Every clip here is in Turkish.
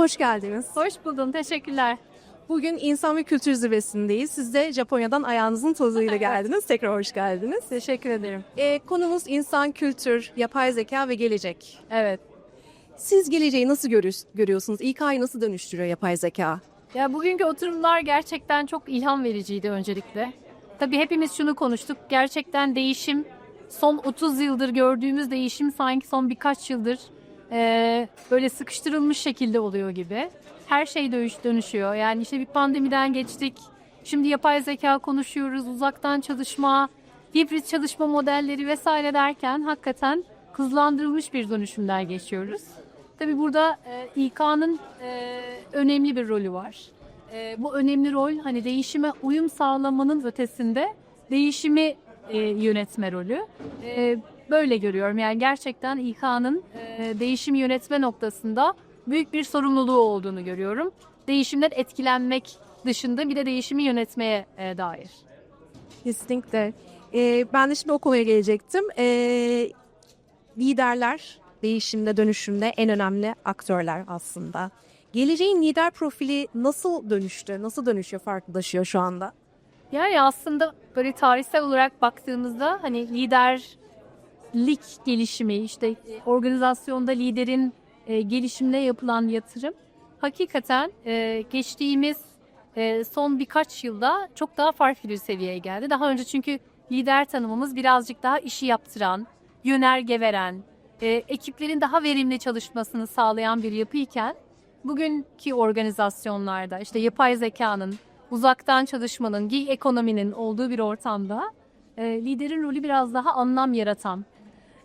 hoş geldiniz. Hoş buldum, teşekkürler. Bugün İnsan ve Kültür Zirvesi'ndeyiz. Siz de Japonya'dan ayağınızın tozuyla geldiniz. Tekrar hoş geldiniz. Teşekkür ederim. Ee, konumuz insan, kültür, yapay zeka ve gelecek. Evet. Siz geleceği nasıl görü- görüyorsunuz? İK'yı nasıl dönüştürüyor yapay zeka? Ya bugünkü oturumlar gerçekten çok ilham vericiydi öncelikle. Tabii hepimiz şunu konuştuk. Gerçekten değişim, son 30 yıldır gördüğümüz değişim sanki son birkaç yıldır eee, böyle sıkıştırılmış şekilde oluyor gibi. Her şey dönüş, dönüşüyor. Yani işte bir pandemiden geçtik. Şimdi yapay zeka konuşuyoruz, uzaktan çalışma, hibrit çalışma modelleri vesaire derken hakikaten hızlandırılmış bir dönüşümden geçiyoruz. Tabii burada e, İK'nın e, önemli bir rolü var. E, bu önemli rol hani değişime uyum sağlamanın ötesinde değişimi e, yönetme rolü. E, böyle görüyorum yani gerçekten İK'nın e, değişimi yönetme noktasında büyük bir sorumluluğu olduğunu görüyorum. Değişimden etkilenmek dışında bir de değişimi yönetmeye e, dair. Kesinlikle. Ee, ben de şimdi o konuya gelecektim. Ee, liderler değişimde, dönüşümde en önemli aktörler aslında. Geleceğin lider profili nasıl dönüştü? Nasıl dönüşüyor, farklılaşıyor şu anda? Yani aslında böyle tarihsel olarak baktığımızda hani liderlik gelişimi işte organizasyonda liderin e, gelişimine yapılan yatırım hakikaten e, geçtiğimiz e, son birkaç yılda çok daha farklı bir seviyeye geldi. Daha önce çünkü lider tanımımız birazcık daha işi yaptıran, yönerge veren, e, ekiplerin daha verimli çalışmasını sağlayan bir yapıyken bugünkü organizasyonlarda işte yapay zekanın, uzaktan çalışmanın, gig ekonominin olduğu bir ortamda e, liderin rolü biraz daha anlam yaratan,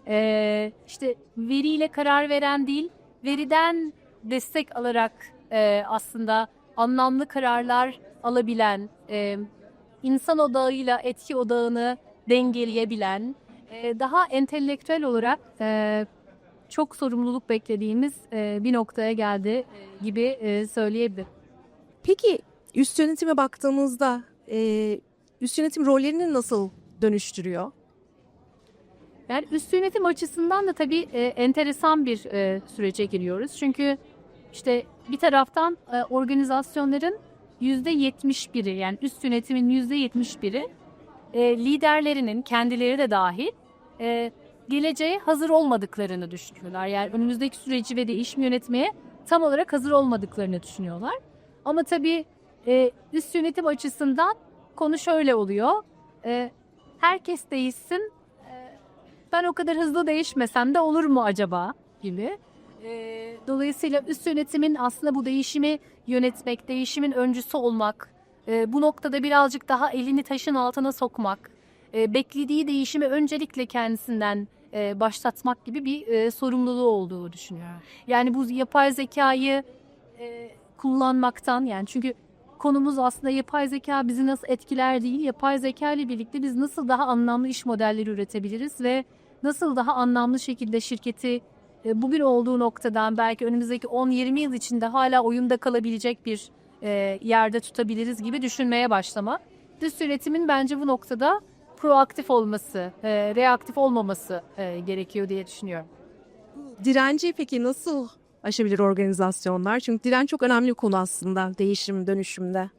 e, işte veriyle karar veren değil, veriden destek alarak e, aslında anlamlı kararlar alabilen, e, insan odağıyla etki odağını dengeleyebilen, e, daha entelektüel olarak e, çok sorumluluk beklediğimiz e, bir noktaya geldi e, gibi e, söyleyebilirim. Peki üst yönetime baktığımızda e, üst yönetim rollerini nasıl dönüştürüyor? Yani üst yönetim açısından da tabii e, enteresan bir e, sürece giriyoruz. Çünkü işte bir taraftan e, organizasyonların yüzde 71'i yani üst yönetimin yüzde 71'i e, liderlerinin kendileri de dahil e, geleceğe hazır olmadıklarını düşünüyorlar. Yani önümüzdeki süreci ve değişim yönetmeye tam olarak hazır olmadıklarını düşünüyorlar. Ama tabii e, üst yönetim açısından konu şöyle oluyor. E, herkes değişsin, ben o kadar hızlı değişmesem de olur mu acaba gibi. Ee, dolayısıyla üst yönetimin aslında bu değişimi yönetmek, değişimin öncüsü olmak, e, bu noktada birazcık daha elini taşın altına sokmak, e, beklediği değişimi öncelikle kendisinden e, başlatmak gibi bir e, sorumluluğu olduğu düşünüyorum. Yani bu yapay zekayı e, kullanmaktan yani çünkü konumuz aslında yapay zeka bizi nasıl etkiler değil, yapay zeka ile birlikte biz nasıl daha anlamlı iş modelleri üretebiliriz ve nasıl daha anlamlı şekilde şirketi e, bugün olduğu noktadan belki önümüzdeki 10-20 yıl içinde hala oyunda kalabilecek bir e, yerde tutabiliriz gibi düşünmeye başlama. Üst yönetimin bence bu noktada proaktif olması, e, reaktif olmaması gerekiyor diye düşünüyorum. Direnci peki nasıl aşabilir organizasyonlar? Çünkü direnç çok önemli bir konu aslında değişim, dönüşümde.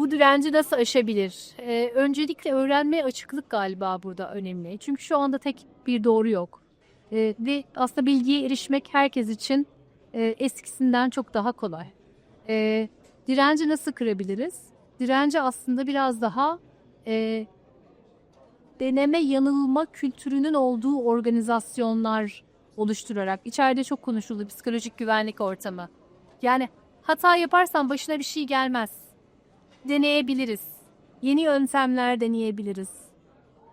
Bu direnci nasıl aşabilir? Ee, öncelikle öğrenmeye açıklık galiba burada önemli. Çünkü şu anda tek bir doğru yok. Ee, ve aslında bilgiye erişmek herkes için e, eskisinden çok daha kolay. Ee, direnci nasıl kırabiliriz? Direnci aslında biraz daha e, deneme yanılma kültürünün olduğu organizasyonlar oluşturarak. içeride çok konuşuldu psikolojik güvenlik ortamı. Yani hata yaparsan başına bir şey gelmez deneyebiliriz. Yeni yöntemler deneyebiliriz.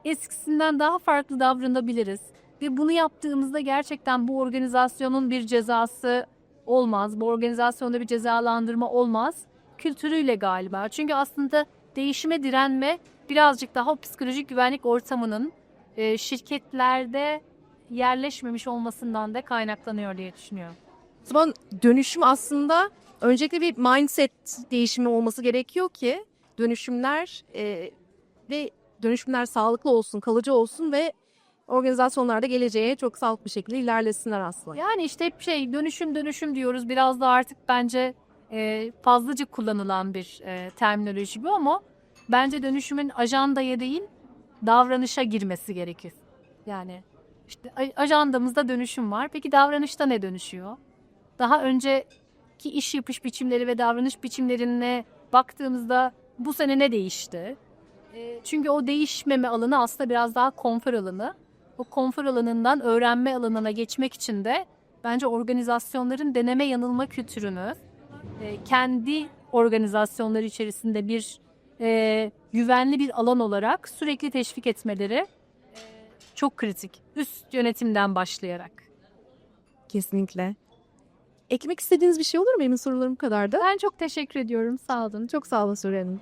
Eskisinden daha farklı davranabiliriz. Ve bunu yaptığımızda gerçekten bu organizasyonun bir cezası olmaz. Bu organizasyonda bir cezalandırma olmaz. Kültürüyle galiba. Çünkü aslında değişime direnme birazcık daha psikolojik güvenlik ortamının e, şirketlerde yerleşmemiş olmasından da kaynaklanıyor diye düşünüyorum. O zaman dönüşüm aslında öncelikle bir mindset değişimi olması gerekiyor ki dönüşümler e, ve dönüşümler sağlıklı olsun, kalıcı olsun ve organizasyonlarda geleceğe çok sağlıklı bir şekilde ilerlesinler aslında. Yani işte hep şey dönüşüm dönüşüm diyoruz. Biraz da artık bence e, fazlaca kullanılan bir e, terminoloji bu ama bence dönüşümün ajandaya değil davranışa girmesi gerekir. Yani işte ajandamızda dönüşüm var. Peki davranışta ne dönüşüyor? Daha önceki iş yapış biçimleri ve davranış biçimlerine baktığımızda bu sene ne değişti? E, çünkü o değişmeme alanı aslında biraz daha konfor alanı. O konfor alanından öğrenme alanına geçmek için de bence organizasyonların deneme yanılma kültürünü e, kendi organizasyonları içerisinde bir e, güvenli bir alan olarak sürekli teşvik etmeleri çok kritik. Üst yönetimden başlayarak. Kesinlikle. Eklemek istediğiniz bir şey olur mu? Benim sorularım bu kadardı. Ben çok teşekkür ediyorum. Sağ olun. Çok sağ olun Süreyya Hanım.